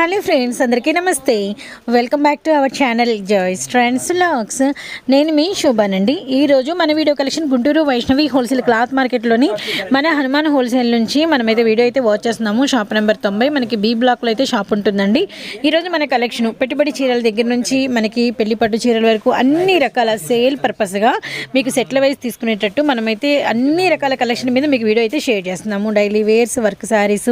Hello friends అందరికీ నమస్తే. Welcome back to our channel joys trends locks. నేను మీ శోభానండి. ఈరోజు మన video collection Guntur Vaishnavi wholesale cloth మార్కెట్లోని మన హనుమాన్ హోల్సేల్ నుంచి మనమైతే వీడియో అయితే వాచ్ చేస్తున్నాము. షాప్ నెంబర్ తొంభై మనకి బీ బ్లాక్లో అయితే షాప్ ఉంటుందండి. ఈరోజు మన కలెక్షన్ పెట్టుబడి చీరల దగ్గర నుంచి మనకి పెళ్ళి పట్టు చీరల వరకు అన్ని రకాల సేల్ పర్పస్గా మీకు సెట్ల వైజ్ తీసుకునేటట్టు మనమైతే అన్ని రకాల కలెక్షన్ మీద మీకు వీడియో అయితే షేర్ చేస్తున్నాము. Daily wears work sarees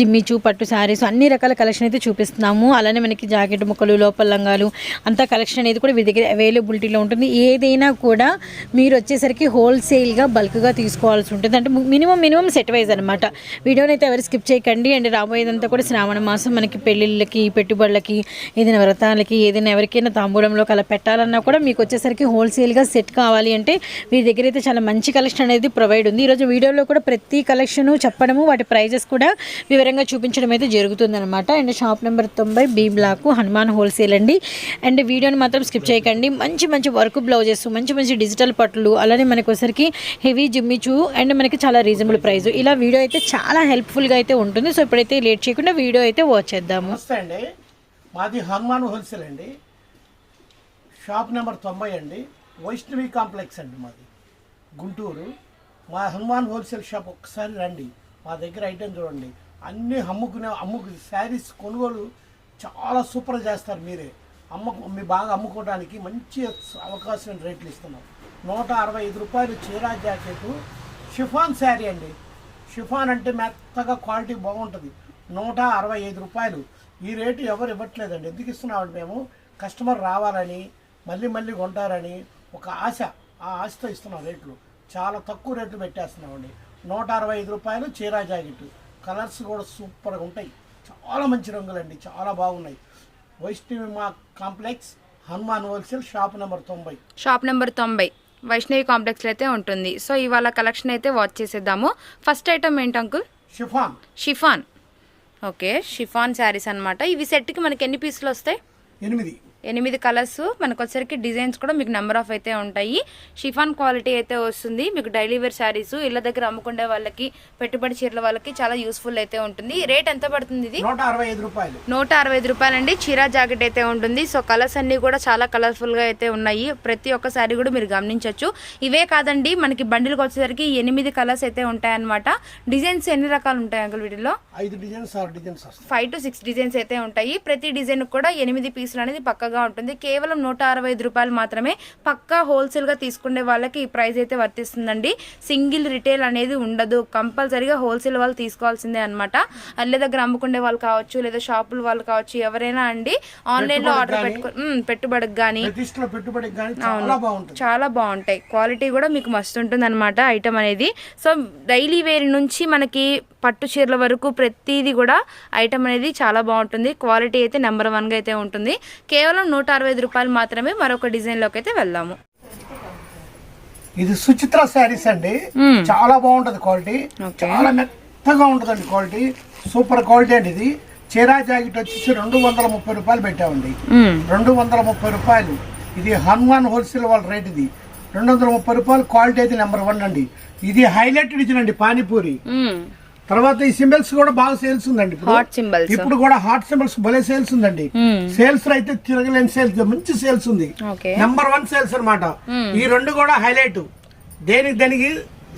jimmy choo పట్టు శారీస్ అన్ని రకాల కలెక్షన్ అయితే చూపిస్తున్నాము. అలానే మనకి జాకెట్ ముక్కలు లోపల లంగాలు అంతా కలెక్షన్ అనేది కూడా వీరి దగ్గర అవైలబిలిటీలో ఉంటుంది. ఏదైనా కూడా మీరు వచ్చేసరికి హోల్సేల్గా బల్క్గా తీసుకోవాల్సి ఉంటుంది. అంటే మినిమం మినిమం సెట్ వైజ్ అనమాట వీడియోని అయితే ఎవరు స్కిప్ చేయకండి. అండ్ రాబోయేదంతా కూడా శ్రావణ మాసం మనకి పెళ్ళిళ్ళకి పెట్టుబడులకి ఏదైనా వ్రతాలకి ఏదైనా ఎవరికైనా తాంబూలంలోకి అలా పెట్టాలన్నా కూడా మీకు వచ్చేసరికి హోల్సేల్గా సెట్ కావాలి అంటే వీరి దగ్గర అయితే చాలా మంచి కలెక్షన్ అనేది ప్రొవైడ్ ఉంది. ఈరోజు వీడియోలో కూడా ప్రతి కలెక్షన్ చెప్పడము వాటి ప్రైజెస్ కూడా వివరంగా చూపించడం అయితే జరుగుతుంది అనమాట అండ్ షాప్ నెంబర్ తొంభై బి బ్లాక్ హనుమాన్ హోల్సేల్ అండి. అండ్ వీడియోని మాత్రం స్కిప్ చేయకండి. మంచి మంచి వర్క్ బ్లౌజెస్ మంచి మంచి డిజిటల్ పట్లు అలానే మనకొసరికి వచ్చరికి హెవీ జిమ్మిచూ అండ్ మనకి చాలా రీజనబుల్ ప్రైస్. ఇలా వీడియో అయితే చాలా హెల్ప్ఫుల్గా అయితే ఉంటుంది. సో ఇప్పుడైతే లేట్ చేయకుండా వీడియో అయితే వాచ్ చేద్దాము. అండి. మాది హనుమాన్ హోల్సేల్ అండి. షాప్ నెంబర్ తొంభై అండి. వైష్ణవి కాంప్లెక్స్ అండి మాది. గుంటూరు. మా హనుమాన్ హోల్సేల్ షాప్ ఒకసారి రండి. మా దగ్గర ఐటెం చూడండి. అన్నీ అమ్ముకునే అమ్ముకు శారీస్ కొనుగోలు చాలా సూపర్ చేస్తారు మీరే. అమ్మ మీ బాగా అమ్ముకోవడానికి మంచి అవకాశం రేట్లు ఇస్తున్నాం నూట అరవై ఐదు రూపాయలు చీరా జాకెట్ షిఫాన్ శారీ అండి. షిఫాన్ అంటే మెత్తగా క్వాలిటీ బాగుంటుంది. నూట అరవై ఐదు రూపాయలు. ఈ రేటు ఎవరు ఇవ్వట్లేదండి. ఎందుకు ఇస్తున్నామంటే మేము? కస్టమర్ రావాలని మళ్ళీ మళ్ళీ కొంటారని ఒక ఆశ. ఆ ఆశతో ఇస్తున్నాం రేట్లు. చాలా తక్కువ రేట్లు పెట్టేస్తున్నామండి. నూట అరవై ఐదు రూపాయలు చీరా జాకెట్. కలర్స్ కూడా సూపర్గా ఉంటాయి. చాలా మంచి రంగులండి చాలా బాగున్నాయి. వైష్ణవి మా complex Hanuman wholesale shop number తొంభై. షాప్ నెంబర్ తొంభై. వైష్ణవి కాంప్లెక్స్లో అయితే ఉంటుంది. సో ఇవాళ కలెక్షన్ అయితే వాచ్ చేసేద్దాము. ఫస్ట్ ఐటమ్ ఏంటి uncle? Chiffon. Chiffon. Okay chiffon saris అన్నమాట. ఇవి సెట్కి మనకి ఎన్ని పీసులు వస్తాయి? ఎనిమిది. ఎనిమిది కలర్స్. మనకు వచ్చరికి డిజైన్స్ కూడా మీకు నెంబర్ ఆఫ్ అయితే ఉంటాయి. షిఫాన్ క్వాలిటీ అయితే వస్తుంది. మీకు డైలీ వేర్ శారీస్ ఇళ్ళ దగ్గర అమ్ముకునే వాళ్ళకి పెట్టుబడి చీరల వాళ్ళకి చాలా యూస్ఫుల్ అయితే ఉంటుంది. రేట్ ఎంత పడుతుంది ఇది? నూట అరవై ఐదు రూపాయలండి. చీరా జాకెట్ అయితే ఉంటుంది. సో కలర్స్ అన్ని కూడా చాలా కలర్ఫుల్గా అయితే ఉన్నాయి. ప్రతి ఒక్క సారీ కూడా మీరు గమనించవచ్చు ఇవే కాదండి మనకి బండిలకు వచ్చేసరికి ఎనిమిది కలర్స్ అయితే ఉంటాయన్నమాట. డిజైన్స్ ఎన్ని రకాలు ఉంటాయి అంకుల్ వీటిలో ఫైవ్ టు సిక్స్ డిజైన్స్ అయితే ఉంటాయి. ప్రతి డిజైన్ కూడా ఎనిమిది పీసులు అనేది పక్కగా ఉంటుంది. కేవలం నూట అరవై ఐదు రూపాయలు మాత్రమే పక్కా హోల్సేల్గా తీసుకునే వాళ్ళకి ఈ ప్రైస్ అయితే వర్తిస్తుందండి. సింగిల్ రిటైల్ అనేది ఉండదు. కంపల్సరీగా హోల్సేల్ వాళ్ళు తీసుకోవాల్సిందే అనమాట అల్లె దగ్గర అమ్ముకునే వాళ్ళు కావచ్చు లేదా షాపుల వాళ్ళు కావచ్చు ఎవరైనా అండి ఆన్లైన్లో ఆర్డర్ పెట్టుకో పెట్టుబడికి కానీ బాగుంటుంది. చాలా బాగుంటాయి. క్వాలిటీ కూడా మీకు మస్తు ఉంటుంది అనమాట ఐటమ్ అనేది. సో డైలీ వేర్ నుంచి మనకి పట్టు చీరల వరకు ప్రతిదీ కూడా ఐటమ్ అనేది చాలా బాగుంటుంది. క్వాలిటీ అయితే నెంబర్ వన్గా అయితే ఉంటుంది. కేవలం నూట అరవై ఐదు రూపాయలు మాత్రమే మరొక డిజైన్లోకి అయితే వెళ్దాము. ఇది సుచిత్ర శారీస్ అండి. మ్మ్. చాలా బాగుంటది క్వాలిటీ. చాలా మెత్తగా ఉంటదండి క్వాలిటీ సూపర్ క్వాలిటీ అండి ఇది. చీరా జాకెట్ వచ్చేసి రెండు వందల ముప్పై రూపాయలు పెట్టామండి. మ్మ్. రెండు వందల ముప్పై రూపాయలు. ఇది హనుమాన్ హోల్సేల్ వాళ్ళ రేట్ ఇది. రెండు వందల ముప్పై రూపాయలు క్వాలిటీ అయితే నెంబర్ వన్ అండి. ఇది హైలైట్ డిజైన్ అండి పానీపూరి. మ్మ్. తర్వాత ఈ సింబల్స్ కూడా బాగా సేల్స్ ఉందండి. Hot symbols. ఇప్పుడు కూడా హాట్ సింబల్స్ భలే సేల్స్ ఉందండి. మ్మ్. సేల్స్ అయితే తిరగలేని సేల్స్ మంచి సేల్స్ ఉంది. నెంబర్ వన్ సేల్స్ అన్నమాట. ఈ రెండు కూడా హైలైట్ దేనికి దానికి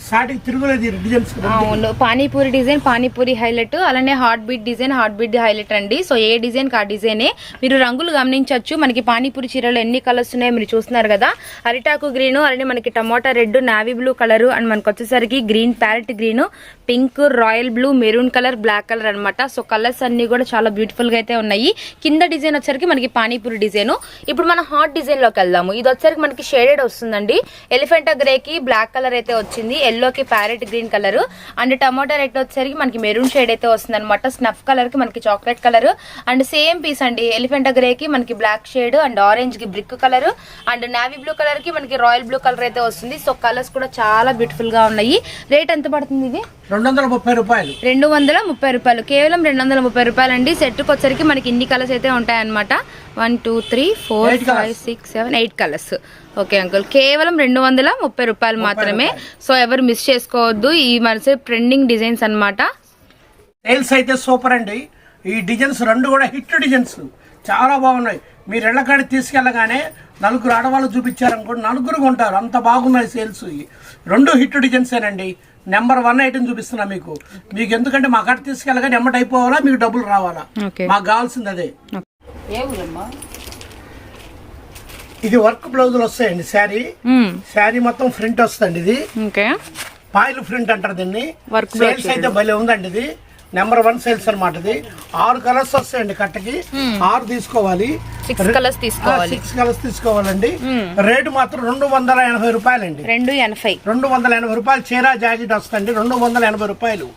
సాటికి తిరుగులేదు ఈ డిజైన్స్ అవును పానీపూరి డిజైన్ పానీపూరి హైలైట్ అలానే heart beat design heart beat highlight అండి. సో ఏ డిజైన్ ఆ డిజైనే మీరు రంగులు గమనించవచ్చు. మనకి పానీపూరి చీరలో ఎన్ని కలర్స్ ఉన్నాయో మీరు చూస్తున్నారు కదా. అరిటాకు గ్రీన్ అలానే మనకి tomato red navy blue colour and మనకు వచ్చేసరికి green parrot green pink royal blue maroon colour black colour అన్నమాట. సో కలర్స్ అన్ని కూడా చాలా బ్యూటిఫుల్గా అయితే ఉన్నాయి. కింద డిజైన్ వచ్చరికి మనకి పానీపూరి డిజైన్. ఇప్పుడు మనం హాట్ డిజైన్లోకి వెళ్దాము. ఇది వచ్చరికి మనకి షేడెడ్ వస్తుందండి. ఎలిఫెంటా గ్రే కి బ్లాక్ కలర్ అయితే వచ్చింది. ఎల్లోకి parrot green colour. And tomato red వచ్చేసరికి మనకి మెరూన్ షేడ్ అయితే వస్తుంది అనమాట స్నఫ్ కలర్కి మనకి chocolate colour. And same piece అండి. ఎలిఫెంటా గ్రే కి మనకి black shade and ఆరెంజ్కి brick colour. And navy blue కలర్కి మనకి రాయల్ బ్లూ కలర్ అయితే వస్తుంది. సో కలర్స్ కూడా చాలా బ్యూటిఫుల్గా ఉన్నాయి. రేట్ ఎంత పడుతుంది ఇది? రెండు వందల ముప్పై రూపాయలు. రెండు వందల ముప్పై రూపాయలు. కేవలం రెండు వందల ముప్పై రూపాయలు అండి సెట్కి వచ్చరికి మనకి ఇన్ని కలర్స్ అయితే ఉంటాయన్నమాట. One two three four. Five six seven eight colours okay uncle కేవలం రెండు వందల ముప్పై రూపాయలు. మాత్రమే సో ఎవరు మిస్ చేసుకోవద్దు. ఈ మనసు ట్రెండింగ్ డిజైన్స్ అయితే సూపర్ అండి. ఈ డిజైన్స్ రెండు కూడా హిట్ డిజైన్స్ చాలా బాగున్నాయి. మీరు ఇళ్ళకాడికి తీసుకెళ్ళగానే నలుగురు ఆడవాళ్ళు చూపించారనుకోండి నలుగురు కొంటారు. అంత బాగున్నాయి సేల్స్. రెండు హిట్ డిజైన్సేనండి. నెంబర్ వన్ ఐటమ్ చూపిస్తున్నా మీకు. మీకు ఎందుకంటే మా కాడ తీసుకెళ్ళగానే ఎమ్మటి అయిపోవాలా మీకు డబ్బులు రావాలా? మాకు కావాల్సింది అదే. ఇది వర్క్ బ్లౌజులు వస్తాయండి శారీ. శారీ మొత్తం ప్రింట్ వస్తుంది ఇది. ఓకే. పాయిల్ ప్రింట్ అంటారు దీన్ని. Work సేల్స్ అయితే భలే ఉందండి ఇది. నెంబర్ వన్ సేల్స్ అన్నమాట ఇది. ఆరు కలర్స్ వస్తాయండి కట్టకి. ఆరు తీసుకోవాలి. సిక్స్ కలర్స్ తీసుకోవాలి. సిక్స్ కలర్స్ తీసుకోవాలండి. రేటు మాత్రం రెండు వందల ఎనభై రూపాయలండి. రెండు ఎనభై. రెండు వందల ఎనభై రూపాయలు చీర జాకెట్ వస్తుంది రెండు వందల ఎనభై రూపాయలు.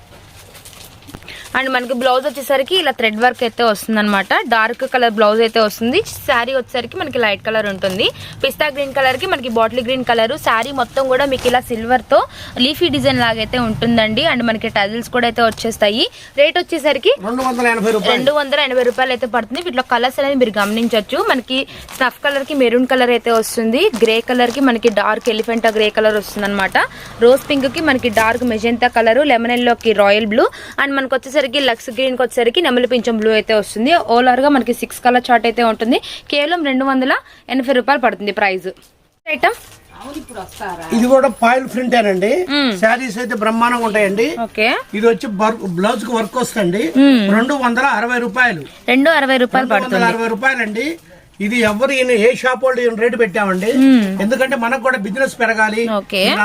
అండ్ మనకి బ్లౌజ్ వచ్చేసరికి ఇలా థ్రెడ్ వర్క్ అయితే వస్తుంది అనమాట డార్క్ కలర్ బ్లౌజ్ అయితే వస్తుంది. శారీ వచ్చేసరికి మనకి లైట్ కలర్ ఉంటుంది. పిస్తా గ్రీన్ కలర్కి మనకి బాటిల్ గ్రీన్ కలర్. శారీ మొత్తం కూడా మీకు ఇలా సిల్వర్తో లీఫీ డిజైన్ లాగైతే ఉంటుందండి. అండ్ మనకి టజిల్స్ కూడా అయితే వచ్చేస్తాయి. రేట్ వచ్చేసరికి రెండు వందల ఎనభై రూపాయలు. అయితే పడుతుంది. వీటిలో కలర్స్ అనేది మీరు గమనించవచ్చు. మనకి స్నఫ్ కలర్కి మెరూన్ కలర్ అయితే వస్తుంది. గ్రే కలర్కి మనకి డార్క్ ఎలిఫెంటా గ్రే కలర్ వస్తుంది అనమాట రోజ్ పింక్కి మనకి డార్క్ మెజెంతా కలర్. లెమన్ ఎల్లోకి రాయల్ బ్లూ. అండ్ మనకి వచ్చేసరికి లక్స్ గ్రీన్కి వచ్చేసరికి నెమలి పింఛం బ్లూ అయితే వస్తుంది. ఓవర్గా మనకి సిక్స్ కలర్ చార్ట్ అయితే ఉంటుంది. కేవలం రెండు వందల ఎనభై రూపాయలు పడుతుంది ప్రైస్ ఐటమ్ ఇది కూడా పాయిల్ ప్రింటేనండి శారీస్ అయితే బ్రహ్మాండంగా ఉంటాయండి. ఓకే ఇది వచ్చి బ్లౌజ్కి వర్క్ వస్తుంది రెండు వందల అరవై రూపాయలు. రెండు అరవై రూపాయలు అరవై రూపాయలండి. ఇది ఎవరు ఈయన ఏ షాప్ వాళ్ళు ఈయన రేటు పెట్టామండి. ఎందుకంటే మనకు కూడా బిజినెస్ పెరగాలి.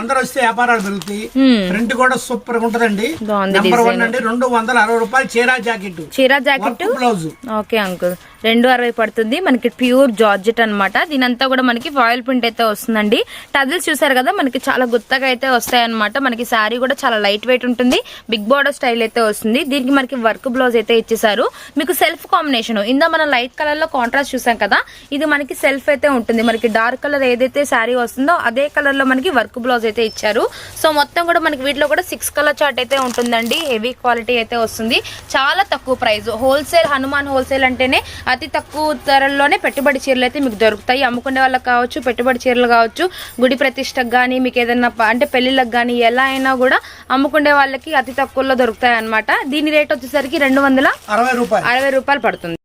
అందరూ వస్తే వ్యాపారాలు పెరుగుతాయి. ప్రింట్ కూడా సూపర్గా ఉంటదండి. నెంబర్ వన్ అండి రెండు వందల అరవై రూపాయలు చీరా జాకెట్ చీరా జాకెట్ బ్లౌజ్ ఓకే అంకుల్ రెండు అరవై పడుతుంది. మనకి ప్యూర్ జార్జెట్ అన్నమాట. దీని అంతా కూడా మనకి ఫాయిల్ ప్రింట్ అయితే వస్తుందండి. టజిల్స్ చూసారు కదా మనకి చాలా గుత్తగా అయితే వస్తాయన్నమాట. మనకి శారీ కూడా చాలా లైట్ వెయిట్ ఉంటుంది. బిగ్ బార్డర్ స్టైల్ అయితే వస్తుంది. దీనికి మనకి వర్క్ బ్లౌజ్ అయితే ఇచ్చేసారు మీకు సెల్ఫ్ కాంబినేషన్. ఇందా మనం లైట్ కలర్లో కాంట్రాస్ట్ చూసాం కదా ఇది మనకి సెల్ఫ్ అయితే ఉంటుంది. మనకి డార్క్ కలర్ ఏదైతే శారీ వస్తుందో అదే కలర్లో మనకి వర్క్ బ్లౌజ్ అయితే ఇచ్చారు. సో మొత్తం కూడా మనకి వీటిలో కూడా సిక్స్ కలర్ చార్ట్ అయితే ఉంటుందండి. హెవీ క్వాలిటీ అయితే వస్తుంది. చాలా తక్కువ ప్రైస్. హోల్సేల్ హనుమాన్ హోల్సేల్ అంటేనే అతి తక్కువ ధరల్లోనే పెట్టుబడి చీరలు అయితే మీకు దొరుకుతాయి. అమ్ముకునే వాళ్ళకి కావచ్చు పెట్టుబడి చీరలు కావచ్చు గుడి ప్రతిష్టకు కానీ మీకు ఏదైనా అంటే పెళ్ళిళ్ళకి కానీ ఎలా అయినా కూడా అమ్ముకునే వాళ్ళకి అతి తక్కువలో దొరుకుతాయి అన్నమాట. దీని రేట్ వచ్చేసరికి రెండు వందల అరవై రూపాయలు. అరవై రూపాయలు పడుతుంది.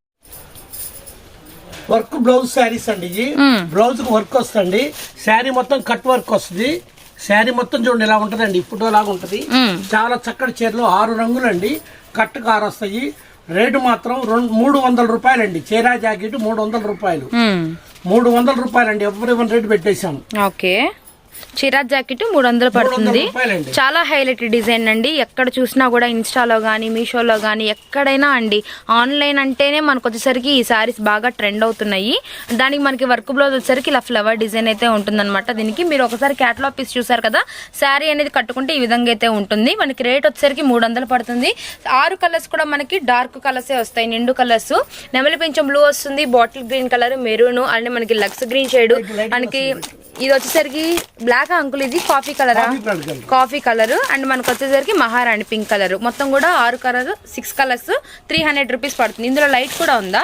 వర్క్ బ్లౌజ్ శారీస్ అండి ఇది బ్లౌజ్కి వర్క్ వస్తుంది శారీ మొత్తం కట్ వర్క్ వస్తుంది. శారీ మొత్తం చూడండి ఇలా ఉంటదండి. ఫోటో లాగా ఉంటది. చాలా చక్కటి చీరలు ఆరు రంగులండి. కట్ కారు వస్తాయి. రేటు మాత్రం రెండు మూడు వందల రూపాయలండి. చీరా జాకెట్ మూడు వందల రూపాయలు. మూడు వందల రూపాయలండి. ఎవరి రేటు పెట్టేశాం ఓకే. చీరా జాకెట్ మూడు వందలు పడుతుంది. చాలా హైలైట్ డిజైన్ అండి. ఎక్కడ చూసినా కూడా ఇన్స్టాలో కానీ మీషోలో కానీ ఎక్కడైనా అండి. ఆన్లైన్ అంటేనే మనకు వచ్చేసరికి ఈ సారీస్ బాగా ట్రెండ్ అవుతున్నాయి. దానికి మనకి వర్క్ బ్లౌజ్ వచ్చేసరికి ఇలా ఫ్లవర్ డిజైన్ అయితే ఉంటుందన్నమాట. దీనికి మీరు ఒకసారి క్యాటలాగ్ పీస్ చూసారు కదా శారీ అనేది కట్టుకుంటే ఈ విధంగా అయితే ఉంటుంది. మనకి రేట్ వచ్చేసరికి మూడు వందలు పడుతుంది. ఆరు కలర్స్ కూడా మనకి డార్క్ కలర్సే వస్తాయి నిండు కలర్స్. నెమలి పెంచం బ్లూ వస్తుంది bottle green colour maroon and మనకి లక్స్ గ్రీన్ షేడ్. మనకి ఇది వచ్చేసరికి బ్లాక్ అంకుల్ ఇది కాఫీ కలరా కాఫీ కలర్. అండ్ మనకు వచ్చేసరికి మహారాణి పింక్ కలర్ మొత్తం కూడా ఆరు colour six colours three hundred rupees పడుతుంది. ఇందులో లైట్ కూడా ఉందా?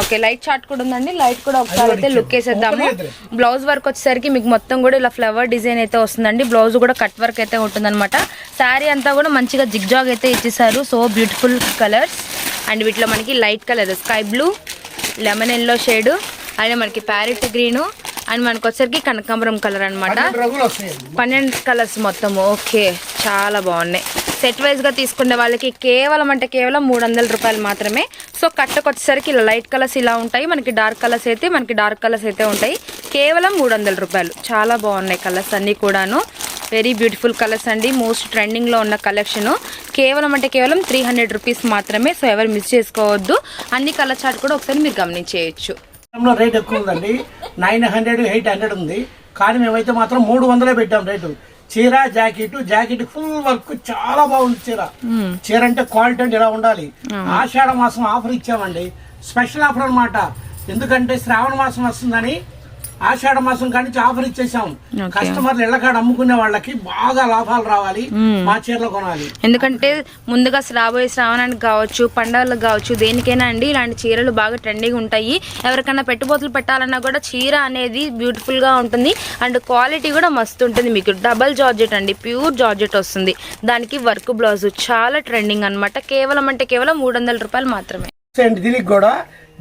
ఓకే లైట్ చార్ట్ కూడా ఉందండి. లైట్ కూడా ఒకసారి అయితే లుక్ వేసేద్దాము. బ్లౌజ్ వర్క్ వచ్చేసరికి మీకు మొత్తం కూడా ఇలా ఫ్లవర్ డిజైన్ అయితే వస్తుందండి. బ్లౌజ్ కూడా కట్ వర్క్ అయితే ఉంటుందన్నమాట. శారీ అంతా కూడా మంచిగా జిగ్జాగ్ అయితే ఇచ్చేసారు. సో బ్యూటిఫుల్ కలర్స్ అండ్ వీటిలో మనకి light colour sky blue lemon yellow shade అలాగే మనకి ప్యారెట్ గ్రీన్ అండ్ మనకి వచ్చేసరికి కనకాంబరం కలర్ అన్నమాట. పన్నెండు కలర్స్ మొత్తం. ఓకే చాలా బాగున్నాయి. సెట్ వైజ్గా తీసుకునే వాళ్ళకి కేవలం అంటే కేవలం మూడు వందల రూపాయలు మాత్రమే. సో కట్టకు వచ్చేసరికి ఇలా లైట్ కలర్స్ ఇలా ఉంటాయి. మనకి డార్క్ కలర్స్ అయితే మనకి డార్క్ కలర్స్ అయితే ఉంటాయి. కేవలం మూడు వందల రూపాయలు. చాలా బాగున్నాయి కలర్స్ అన్నీ కూడాను. వెరీ బ్యూటిఫుల్ కలర్స్ అండి. మోస్ట్ ట్రెండింగ్లో ఉన్న కలెక్షన్ కేవలం అంటే కేవలం త్రీ హండ్రెడ్ రూపీస్ మాత్రమే. సో ఎవరు మిస్ చేసుకోవద్దు. అన్ని కలర్ చార్ట్ కూడా ఒకసారి మీరు గమనించేయచ్చు. లో రేట్ ఎక్కువ ఉందండి నైన్ హండ్రెడ్ ఎయిట్ హండ్రెడ్ ఉంది. కానీ మేమైతే మాత్రం మూడు వందలే పెట్టాం రేటు చీర జాకెట్ జాకెట్ ఫుల్ వర్క్ చాలా బాగుంది చీర. చీర అంటే క్వాలిటీ అంటే ఇలా ఉండాలి. ఆషాఢ మాసం ఆఫర్ ఇచ్చామండి. స్పెషల్ ఆఫర్ అన్నమాట. ఎందుకంటే శ్రావణ మాసం వస్తుందని ఆషాఢ మాసం కాడి నుంచి ఆఫర్ ఇచ్చేసాం. కస్టమర్లు ఇళ్ళకాడ అమ్ముకునే వాళ్ళకి బాగా లాభాలు రావాలి. మా చీరలు కొనాలి. ఎందుకంటే ముందుగా రాబోయే శ్రావణానికి కావచ్చు పండగలకు కావచ్చు దేనికైనా అండి ఇలాంటి చీరలు బాగా ట్రెండింగ్ ఉంటాయి. ఎవరికైనా పెట్టుబోతులు పెట్టాలన్నా కూడా చీర అనేది బ్యూటిఫుల్గా ఉంటుంది. అండ్ క్వాలిటీ కూడా మస్తు ఉంటుంది మీకు. డబల్ జార్జెట్ అండి ప్యూర్ జార్జెట్ వస్తుంది. దానికి వర్క్ బ్లౌజ్ చాలా ట్రెండింగ్ అన్నమాట. కేవలం అంటే కేవలం మూడు వందల రూపాయలు మాత్రమే. దీనికి కూడా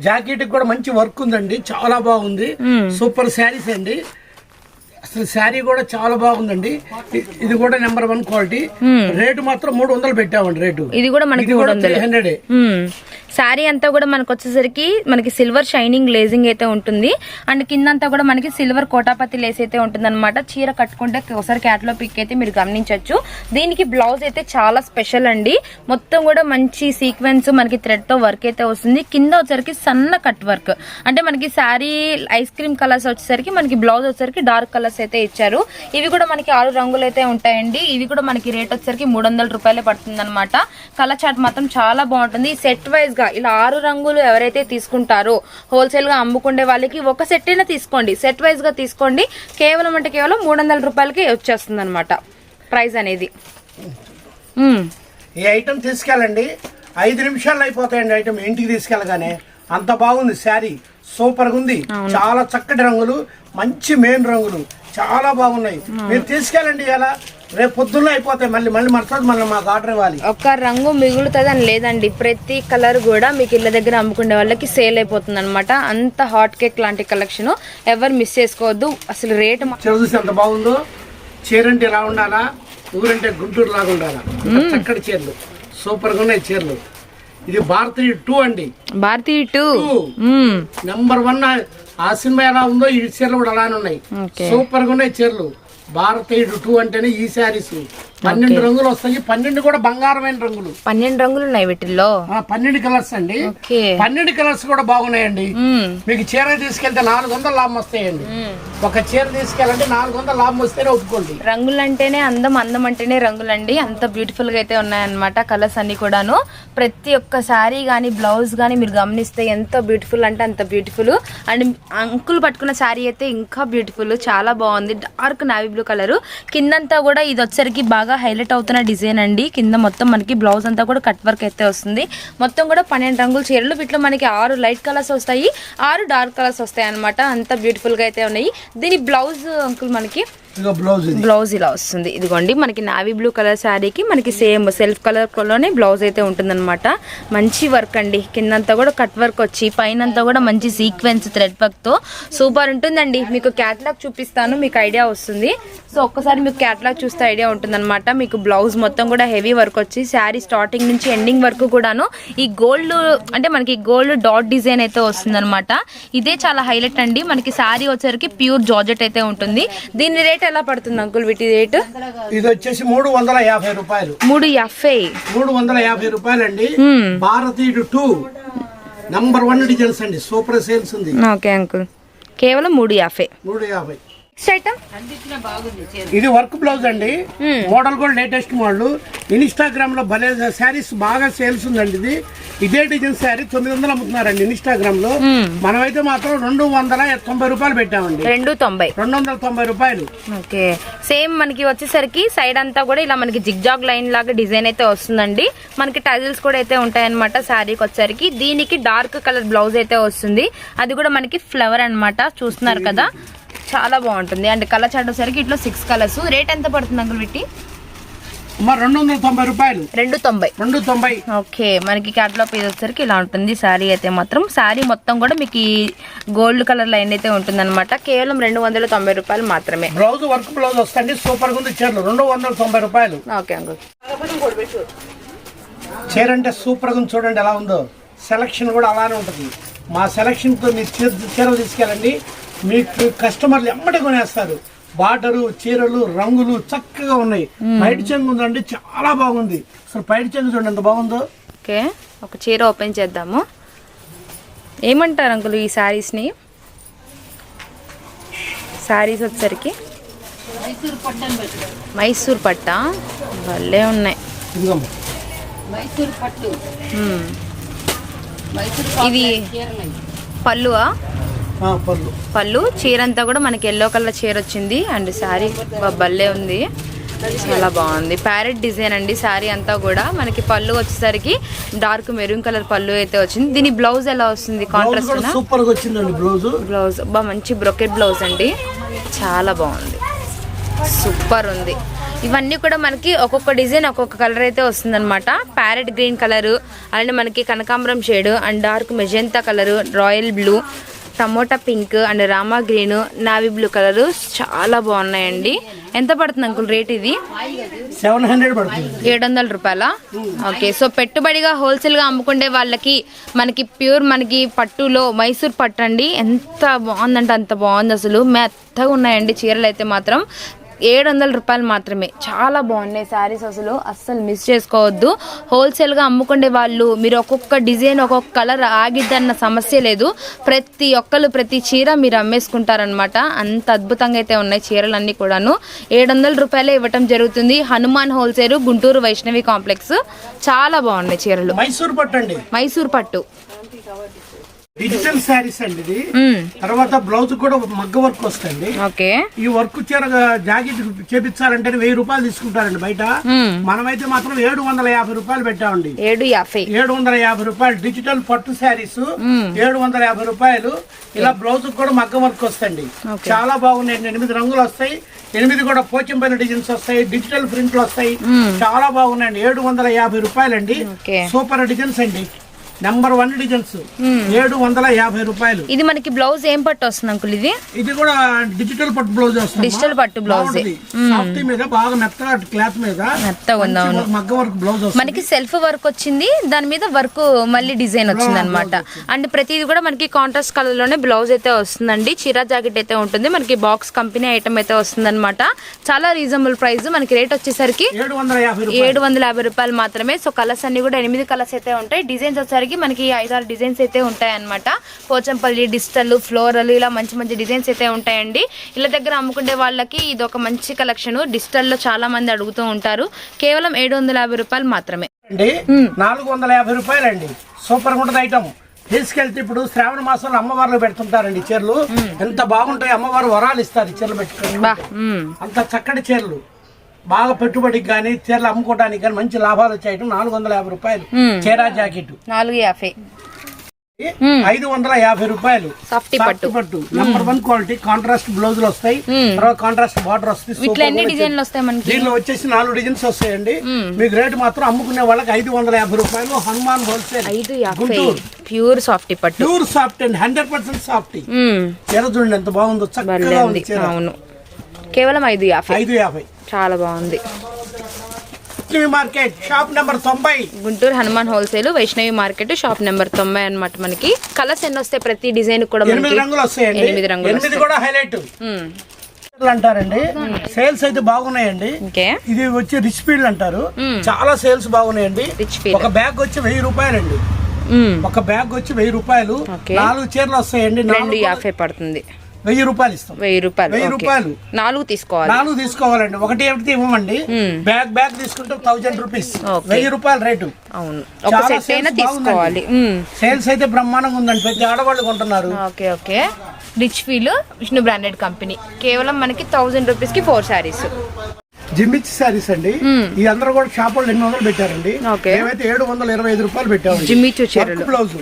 జాకెట్ కూడా మంచి వర్క్ ఉందండి చాలా బాగుంది. సూపర్ శారీస్ అండి. అసలు శారీ కూడా చాలా బాగుందండి. ఇది కూడా నెంబర్ వన్ క్వాలిటీ. రేటు మాత్రం మూడు వందలు పెట్టామండి రేటు. ఇది కూడా మనకి త్రీ హండ్రెడ్ శారీ అంతా కూడా మనకు వచ్చేసరికి మనకి సిల్వర్ షైనింగ్ లేజింగ్ అయితే ఉంటుంది. అండ్ కిందంతా కూడా మనకి సిల్వర్ కోటాపతి లేస్ అయితే ఉంటుంది అనమాట చీర కట్టుకుంటే ఒకసారి క్యాట్లో పిక్ అయితే మీరు గమనించవచ్చు దీనికి బ్లౌజ్ అయితే చాలా స్పెషల్ అండి. మొత్తం కూడా మంచి సీక్వెన్స్ మనకి థ్రెడ్తో వర్క్ అయితే వస్తుంది. కింద వచ్చేసరికి సన్న కట్ వర్క్ అంటే మనకి శారీ ఐస్ క్రీమ్ కలర్స్ వచ్చేసరికి మనకి బ్లౌజ్ వచ్చేసరికి డార్క్ కలర్స్ అయితే ఇచ్చారు. ఇవి కూడా మనకి ఆరు రంగులు అయితే ఉంటాయండి. ఇవి కూడా మనకి రేట్ వచ్చేసరికి మూడు వందల రూపాయలే పడుతుంది అనమాట కలర్ చాట్ మాత్రం చాలా బాగుంటుంది. సెట్ వైజ్ గా ఇలా ఆరు రంగులు ఎవరైతే తీసుకుంటారో హోల్సేల్గా అమ్ముకునే వాళ్ళకి ఒక సెట్ అయినా తీసుకోండి. సెట్ వైజ్గా తీసుకోండి. కేవలం అంటే కేవలం మూడు వందల రూపాయలకి వచ్చేస్తుంది అనమాట ప్రైస్ అనేది. ఈ ఐటమ్ తీసుకెళ్ళండి. ఐదు నిమిషాల్లో అయిపోతాయండి ఐటమ్ ఇంటికి తీసుకెళ్ళగానే. అంత బాగుంది శారీ. సూపర్గా ఉంది చాలా చక్కటి రంగులు. మంచి మెయిన్ రంగులు. చాలా బాగున్నాయి. మీరు తీసుకెళ్ళండి ఇలా. రేపు పొద్దున్న అయిపోతాయి మళ్ళీ మళ్ళీ మరుసటి మళ్ళీ మాకు ఆర్డర్ ఇవ్వాలి. ఒక రంగు మిగులుతుంది అని లేదండి. ప్రతి కలర్ కూడా మీకు ఇళ్ళ దగ్గర అమ్ముకునే వాళ్ళకి సేల్ అయిపోతుంది అనమాట అంత హాట్ కేక్ లాంటి కలెక్షన్ ఎవరు మిస్ చేసుకోవద్దు. అసలు రేట్ చూసి ఎంత బాగుందో? చీర అంటే ఎలా ఉండాలా? ఊరంటే గుంటూరు లాగా ఉండాలా? చక్కటి చీరలు. సూపర్గా ఉన్నాయి చీరలు. ఇది భారతీయ టూ అండి. భారతీ టూ నెంబర్ వన్ ఆ సినిమా ఎలా ఉందో ఈ చీరలు కూడా అలానే ఉన్నాయి. సూపర్గా ఉన్నాయి చీరలు. భారతీయుడు టూ అంటేనే ఈ శారీస్. పన్నెండు రంగులు వస్తాయి. పన్నెండు కూడా బంగారమైన రంగులు. పన్నెండు రంగులు ఉన్నాయి వీటిల్లో? పన్నెండు కలర్స్ అండి. పన్నెండు కలర్స్ కూడా బాగున్నాయండి. మీకు చీర తీసుకెళ్తే నాలుగు వందల లాభం వస్తాయండి. ఒక చీర తీసుకెళ్ళంటే నాలుగు వందల లాభం వస్తేనే ఒప్పుకోండి. రంగులు అంటేనే అందం అందం అంటేనే రంగులండి. అంత బ్యూటిఫుల్గా అయితే ఉన్నాయన్నమాట కలర్స్ అన్ని కూడాను. ప్రతి ఒక్క శారీ కానీ బ్లౌజ్ కానీ మీరు గమనిస్తే ఎంత బ్యూటిఫుల్ అంటే అంత బ్యూటిఫుల్ అండ్ అంకుల్ పట్టుకున్న శారీ అయితే ఇంకా బ్యూటిఫుల్ చాలా బాగుంది. డార్క్ నావీ బ్లూ కలర్ కిందంతా కూడా ఇది వచ్చరికి బాగా హైలైట్ అవుతున్న డిజైన్ అండి. కింద మొత్తం మనకి బ్లౌజ్ అంతా కూడా కట్ వర్క్ అయితే వస్తుంది. మొత్తం కూడా పన్నెండు రంగుల చీరలు. వీటిలో మనకి ఆరు లైట్ కలర్స్ వస్తాయి. ఆరు డార్క్ కలర్స్ వస్తాయి అనమాట అంత బ్యూటిఫుల్గా అయితే ఉన్నాయి. దీని బ్లౌజ్ అంకుల్ మనకి బ్లౌజ్ ఇలా వస్తుంది. ఇదిగోండి మనకి నావీ బ్లూ కలర్ శారీకి మనకి సేమ్ సెల్ఫ్ కలర్లోనే బ్లౌజ్ అయితే ఉంటుందన్నమాట. మంచి వర్క్ అండి. కిందంతా కూడా కట్ వర్క్ వచ్చి పైనంతా కూడా మంచి సీక్వెన్స్ థ్రెడ్ వర్క్తో సూపర్ ఉంటుందండి. మీకు క్యాటలాగ్ చూపిస్తాను మీకు ఐడియా వస్తుంది. సో ఒక్కసారి మీకు క్యాటలాగ్ చూస్తే ఐడియా ఉంటుందన్నమాట. మీకు బ్లౌజ్ మొత్తం కూడా హెవీ వర్క్ వచ్చి శారీ స్టార్టింగ్ నుంచి ఎండింగ్ వరకు కూడాను ఈ గోల్డ్ అంటే మనకి గోల్డ్ డాట్ డిజైన్ అయితే వస్తుందన్నమాట. ఇదే చాలా హైలైట్ అండి. మనకి శారీ వచ్చేసరికి ప్యూర్ జార్జెట్ అయితే ఉంటుంది. దీని రేట్ ఎలా పడుతుంది అంకుల్ వీటి రేట్ ఇది వచ్చేసి మూడు వందల యాభై రూపాయలు. మూడు యాభై. మూడు వందల యాభై రూపాయలండి. మ్మ్. Bharateeyudu two. Number one designs అండి. సూపర్ సేల్స్ ఉంది. Okay uncle. కేవలం మూడు యాభై. మూడు యాభై. Next item? ఇది వర్క్ బ్లౌజ్ అండి. మోడల్ కూడా లేటెస్ట్ మోడల్. ఇన్స్టాగ్రామ్లో భలే శారీస్ బాగా సేల్స్ ఉందండి ఇది. ఇదే డిజైన్ శారీ తొమ్మిది వందలు అమ్ముతున్నారండి ఇన్స్టాగ్రామ్లో మనమైతే మాత్రం రెండు వందల తొంభై రూపాయలు పెట్టామండి. రెండు తొంభై. రెండు వందల తొంభై రూపాయలు. ఓకే. సేమ్ మనకి వచ్చేసరికి సైడ్ అంతా కూడా ఇలా మనకి జిగ్జాగ్ లైన్ లాగా డిజైన్ అయితే వస్తుందండి. మనకి టజిల్స్ కూడా అయితే ఉంటాయన్నమాట శారీకి వచ్చేసరికి. దీనికి డార్క్ కలర్ బ్లౌజ్ అయితే వస్తుంది. అది కూడా మనకి ఫ్లవర్ అన్నమాట. చూస్తున్నారు కదా? చాలా బాగుంటుంది. అండ్ కలర్ చాట్ వచ్చేసరికి ఇట్లా సిక్స్ కలర్స్ రేట్ ఎంత పడుతుంది అంకుల్ వీటి రెండు వందల తొంభై రూపాయలు. రెండు తొంభై రెండు తొంభై ఓకే మనకి క్యాట్లాగ్ పేజ్ వచ్చేసరికి ఇలా ఉంటుంది. శారీ అయితే మాత్రం. శారీ మొత్తం కూడా మీకు ఈ గోల్డ్ కలర్ లైన్ అయితే ఉంటుందన్నమాట. కేవలం రెండు వందల తొంభై రూపాయలు మాత్రమే. బ్లౌజ్ వర్క్ బ్లౌజ్ వస్తుంది సూపర్గా ఉంది చీరలు. రెండు వందల తొంభై రూపాయలు. Okay uncle. చీర అంటే సూపర్గా చూడండి ఎలా ఉందో. సెలక్షన్ కూడా అలానే ఉంటుంది. మా సెలక్షన్తో మీరు చీర చీరలు తీసుకెళ్ళండి. మీకు కస్టమర్లు ఎమ్మటి కొనేస్తారు. బార్డరు చీరలు రంగులు చక్కగా ఉన్నాయి. పైట చెంగు ఉందండి చాలా బాగుంది. అసలు పైట చెంగు చూడండి ఎంత బాగుందో. ఓకే ఒక చీర ఓపెన్ చేద్దాము. ఏమంటారు అంకుల్ ఈ శారీస్ని? శారీస్ వచ్చేసరికి? మైసూర్ పట్ట భలే ఉన్నాయి. మ్మ్. ఇది పళ్ళువా? పళ్ళు. పళ్ళు. చీర అంతా కూడా మనకి ఎల్లో కలర్ చీర వచ్చింది. అండ్ శారీ భలే ఉంది. చాలా బాగుంది. ప్యారెట్ డిజైన్ అండి శారీ అంతా కూడా. మనకి పళ్ళు వచ్చేసరికి డార్క్ మెరూన్ కలర్ పళ్ళు అయితే వచ్చింది. దీని బ్లౌజ్ ఎలా వస్తుంది? కాంట్రాస్ట్ సూపర్ వచ్చిందండి బ్లౌజ్ బ్లౌజ్ బా మంచి బ్రొకెట్ బ్లౌజ్ అండి. చాలా బాగుంది. సూపర్ ఉంది. ఇవన్నీ కూడా మనకి ఒక్కొక్క డిజైన్ ఒక్కొక్క కలర్ అయితే వస్తుందన్నమాట. ప్యారెట్ గ్రీన్ కలర్ అలానే మనకి కనకాంబరం shade and dark magenta colour royal blue tomato pink and Rama green navy blue colour చాలా బాగున్నాయండి. ఎంత పడుతుంది అంకుల్ రేట్ ఇది? సెవెన్ హండ్రెడ్ పడుతుంది. ఏడు వందల రూపాయల? ఓకే సో పెట్టుబడిగా హోల్సేల్గా అమ్ముకునే వాళ్ళకి మనకి ప్యూర్ మనకి పట్టులో మైసూర్ పట్టు అండి ఎంత బాగుందంటే అంత బాగుంది అసలు. మెత్తగా ఉన్నాయండి చీరలు అయితే మాత్రం. ఏడు వందల రూపాయలు మాత్రమే. చాలా బాగున్నాయి శారీస్ అసలు. అస్సలు మిస్ చేసుకోవద్దు. హోల్సేల్గా అమ్ముకునే వాళ్ళు మీరు ఒక్కొక్క డిజైన్ ఒక్కొక్క కలర్ ఆగిద్దన్న సమస్య లేదు. ప్రతి ఒక్కరు ప్రతి చీర మీరు అమ్మేసుకుంటారనమాట అంత అద్భుతంగా అయితే ఉన్నాయి చీరలన్నీ కూడాను. ఏడు వందల రూపాయలే ఇవ్వటం జరుగుతుంది. హనుమాన్ హోల్సేల్ గుంటూరు వైష్ణవి కాంప్లెక్స్ చాలా బాగున్నాయి చీరలు. మైసూర్ పట్టు అండి. మైసూర్ పట్టు. డిజిటల్ శారీస్ అండి ఇది. తర్వాత బ్లౌజ్ కూడా మగ్గ వర్క్ వస్తుంది ఈ వర్క్ చీర జాకెట్ చేపించాలంటే వెయ్యి రూపాయలు తీసుకుంటారండి బయట. మనమైతే మాత్రం ఏడు వందల యాభై రూపాయలు పెట్టామండి. ఏడు యాభై. ఏడు వందల యాభై రూపాయలు డిజిటల్ పట్టు శారీస్ ఏడు వందల యాభై రూపాయలు. ఇలా బ్లౌజ్ కూడా మగ్గ వర్క్ వస్తుంది. చాలా బాగున్నాయి ఎనిమిది రంగులు వస్తాయి. ఎనిమిది కూడా పోచంపల్లి డిజైన్స్ వస్తాయి. డిజిటల్ ప్రింట్లు వస్తాయి. చాలా బాగున్నాయండి. ఏడు వందల యాభై రూపాయలండి. సూపర్ డిజైన్స్ అండి. నెంబర్ వన్ డిజైన్స్ ఏడు వందల యాభై రూపాయలు. ఇది మనకి బ్లౌజ్ ఏం పట్టు వస్తుంది అంకుల్ ఇది? ఇది కూడా డిజిటల్ పట్టు బ్లౌజ్ వస్తుంది. డిజిటల్ పట్టు బ్లౌజే. సాఫ్ట్ మీద బాగా మెత్తగా క్లాత్ మీద మెత్తగా ఉంది, అవును. మగ్గ వర్క్ బ్లౌజ్ మనకి సెల్ఫ్ వర్క్ వచ్చింది దాని మీద వర్క్ మళ్ళీ డిజైన్ వచ్చింది. అనమాట అండ్ ప్రతిది కూడా మనకి కాంట్రాస్ట్ కలర్లోనే బ్లౌజ్ అయితే వస్తుందండి. చీరా జాకెట్ అయితే ఉంటుంది మనకి బాక్స్ కంపెనీ ఐటమ్ అయితే వస్తుంది చాలా రీజనబుల్ ప్రైస్ మనకి రేట్ వచ్చేసరికి ఏడు వందల యాభై రూపాయలు. ఏడు వందల యాభై రూపాయలు మాత్రమే. సో కలర్స్ అన్ని కూడా ఎనిమిది కలర్స్ అయితే ఉంటాయి. డిజైన్స్ వచ్చేసరికి మనకి ఐదారు డిజైన్స్ అయితే ఉంటాయి అనమాట పోచంపల్లి డిజిటల్ ఫ్లోరల్ ఇలా మంచి మంచి డిజైన్స్ అయితే ఉంటాయండి. ఇళ్ళ దగ్గర అమ్ముకునే వాళ్ళకి ఇది ఒక మంచి కలెక్షన్. డిజిటల్లో చాలా మంది అడుగుతూ ఉంటారు. కేవలం ఏడు వందల యాభై రూపాయలు మాత్రమే. అండి నాలుగు వందల యాభై రూపాయలండి. సూపర్ ఉంటుంది ఐటమ్ తీసుకెళ్తే ఇప్పుడు శ్రావణ మాసంలో అమ్మవార్లు పెడుతుంటారండి చీరలు. ఎంత బాగుంటాయి అమ్మవారు వరాలు ఇస్తారు చీరలు పెట్టుకొని. అంత చక్కటి చీరలు. బాగా పెట్టుబడికి కానీ చీరలు అమ్ముకోవడానికి కానీ మంచి లాభాలు వచ్చాయి నాలుగు వందల యాభై రూపాయలు. చీరా జాకెట్. నాలుగు యాభై. ఐదు వందల యాభై రూపాయలు. సాఫ్టీ పట్టు. పట్టు. నెంబర్ వన్ క్వాలిటీ కాంట్రాస్ట్ బ్లౌజులు వస్తాయి. తర్వాత కాంట్రాస్ట్ బార్డర్ వస్తుంది దీనిలో వచ్చేసి నాలుగు డిజైన్స్ వస్తాయండి. మీకు రేటు మాత్రం అమ్ముకునే వాళ్ళకి ఐదు వందల యాభై రూపాయలు. Hanuman wholesale. Guntur. Pure softy పట్టు. ప్యూర్ సాఫ్ట్ అండి హండ్రెడ్ పర్సెంట్ సాఫ్ట్. చీర చూడండి ఎంత బాగుందో. చక్కగా ఉంది అవును. కేవలం ఐదు యాభై. ఐదు యాభై. చాలా బాగుంది. మార్కెట్ షాప్ నెంబర్ తొంభై. Guntur Hanuman wholesale Vaishnavi market shop number తొంభై అన్నమాట మనకి. కలర్స్ ఎన్ని వస్తాయి ప్రతి డిజైన్ కూడా ఎనిమిది రంగులు వస్తాయండి. ఎనిమిది రంగులు ఎనిమిది కూడా హైలైట్. అంటారండి. సేల్స్ అయితే బాగున్నాయండి. ఇది వచ్చి రిచ్ ఫీల్డ్ అంటారు. చాలా సేల్స్ బాగున్నాయండి. ఒక బ్యాగ్ వచ్చి వెయ్యి రూపాయలండి. ఒక బ్యాగ్ వచ్చి వెయ్యి రూపాయలు. నాలుగు చీరలు వస్తాయండి. రెండు యాభై పడుతుంది. వెయ్యి రూపాయలు ఇస్తాం. వెయ్యి రూపాయలు వెయ్యి. రూపాయలు. నాలుగు తీసుకోవాలి. నాలుగు తీసుకోవాలండి. ఒకటి ఏమిటి ఇవ్వమండి? బ్యాగ్ బ్యాగ్ తీసుకుంటే థౌజండ్ రూపీస్. వెయ్యి రూపాయల రేటు. అవును. ఒక చాలా సెట్ అయినా sales తీసుకోవాలి. సేల్స్ అయితే బ్రహ్మాండంగా ఉందండి. ప్రతి ఆడవాళ్ళు కొంటున్నారు. Okay okay. Rich feel Vishnu branded company. కేవలం మనకి థౌజండ్ రూపీస్కి ఫోర్ శారీస్. జిమ్మిచ్ శారీస్ అండి. ఈ అందరూ కూడా షాప్ వాళ్ళు ఎన్ని వందలు పెట్టారండి. మేమైతే ఏడు వందల ఇరవై ఐదు రూపాయలు పెట్టాము జిమ్మిచు చీరలు. బ్లౌజ్.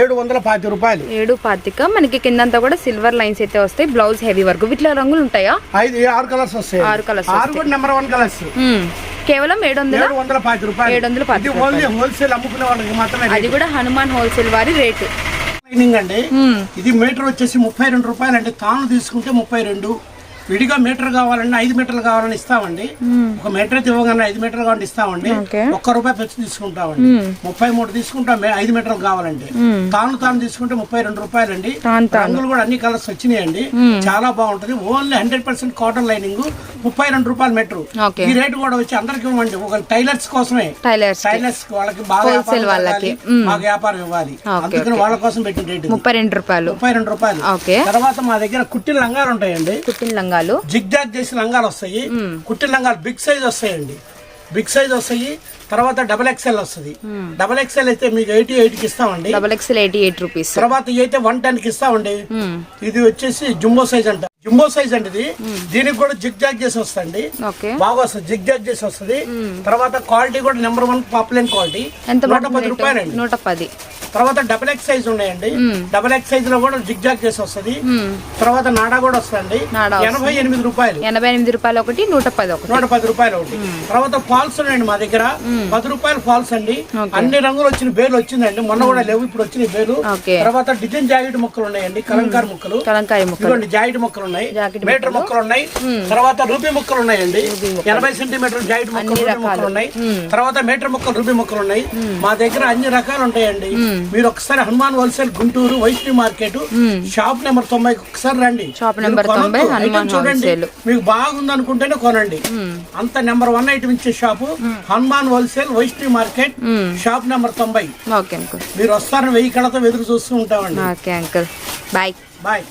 ఏడు వందల పాతి రూపాయలు. ఏడు పాతిక. మనకి కిందంతా కూడా సిల్వర్ లైన్స్ అయితే వస్తాయి. బ్లౌజ్ హెవీ వర్క్ వీటిలో రంగులు ఉంటాయా? ఐదు ఆరు కలర్స్ వస్తాయి. ఆరు colours ఆరు కూడా నెంబర్ వన్ కలర్స్. కేవలం ఏడు వందల? ఏడు వందల పాతి రూపాయలు. ఏడు వందల ఓన్లీ హోల్సేల్ అమ్ముకునే వాళ్ళకి మాత్రమే అది కూడా హనుమాన్ హోల్సేల్ వారి రేటు అండి. ఇది మీటర్ వచ్చేసి ముప్పై రెండు రూపాయలు అండి తాను తీసుకుంటే ముప్పై రెండు. విడిగా మీటర్ కావాలండి ఐదు మీటర్లు కావాలని ఇస్తామండి. ఒక మీటర్ ఇవ్వగానే ఐదు మీటర్లు కావాలంటే ఇస్తామండి. ఒక్క రూపాయి పెంచి తీసుకుంటామండి. ముప్పై మూడు తీసుకుంటాం ఐదు మీటర్లు కావాలండి తాను తాను తీసుకుంటే ముప్పై రెండు రూపాయలండి. రంగులు కూడా అన్ని కలర్స్ వచ్చినాయండి. చాలా బాగుంటది. Only hundred percent cotton lining ముప్పై రెండు రూపాయలు మీటర్. ఈ రేటు కూడా వచ్చి అందరికి ఇవ్వండి. ఒక టైలర్స్ కోసమే. టైలర్స్ వాళ్ళకి బాగా Wholesale వ్యాపారం వాళ్ళకి. ఇవ్వాలి. అందుకని వాళ్ళ కోసం పెట్టిన రేటు. ముప్పై రెండు రూపాయలు. ముప్పై రెండు రూపాయలు తర్వాత మా దగ్గర కుట్టిన లంగాలు ఉంటాయండి. కుట్టిన లంగాలు. జిగ్ జాగ్ చేసిన లంగాలు వస్తాయి. కుట్టిన లంగాలు బిగ్ సైజ్ వస్తాయండి. బిగ్ సైజ్ వస్తాయి. తర్వాత డబల్ ఎక్స్ఎల్ వస్తుంది. డబల్ ఎక్స్ఎల్ అయితే మీకు ఎయిటీ ఎయిట్కి ఇస్తామండి. Double XL eighty eight rupees. తర్వాత అయితే వన్ టెన్కి ఇస్తామండి ఇది వచ్చేసి జుంబో సైజ్ అంట. జుంబో సైజ్ అండి ఇది దీనికి కూడా జిగ్ జాగ్ చేసి వస్తుంది బాగా వస్తుంది. జిగ్ జాగ్ చేసి వస్తుంది. తర్వాత క్వాలిటీ కూడా నెంబర్ వన్ పాపులర్ క్వాలిటీ నూట పది రేటు? రూపాయలండి. నూట పది. తర్వాత డబల్ ఎక్స్ సైజ్ ఉన్నాయండి. డబల్ ఎక్స్ సైజ్లో కూడా జిగ్ జాగ్ చేసి వస్తుంది. తర్వాత నాడా కూడా వస్తుంది నాడా ఎనభై ఎనిమిది రూపాయలు. ఎనభై ఎనిమిది రూపాయలు ఒకటి నూట పది ఒకటి. నూట పది రూపాయలు ఒకటి. తర్వాత ఫాల్స్ ఉన్నాయండి మా దగ్గర. పది రూపాయలు ఫాల్స్ అండి. అన్ని రంగులు వచ్చిన బేలు వచ్చిందండి. మొన్న కూడా లేవు ఇప్పుడు వచ్చిన బేలు. తర్వాత డిజైన్ జాకెట్ ముక్కలు ఉన్నాయండి. కలంకార్ ముక్కలు. కలంకారీ ముక్కలు. జాకెట్ ముక్కలు ఉన్నాయి మీటర్ ముక్కలు. ఉన్నాయి తర్వాత రూపీ ముక్కలు. ఉన్నాయండి ఎనభై సెంటీమీటర్ జాకెట్ ముక్కలు రూపీ ముక్కలు ఉన్నాయి తర్వాత మీటర్ ముక్కలు రూపీ ముక్కలు ఉన్నాయి మా దగ్గర అన్ని రకాలు ఉంటాయండి మీరు ఒకసారి Hanuman wholesale Guntur Vaishnavi market shop number తొంభై ఒకసారి రండి. చూడండి. మీకు బాగుంది అనుకుంటేనే కొనండి అంత నెంబర్ వన్ ఐటమ్ ఇచ్చే shop Hanuman wholesale Vaishnavi market shop number తొంభై. మీరు వస్తారని వెయ్యి కళతో ఎదురు చూస్తూ ఉంటామండి. Okay uncle. బాయ్. బాయ్.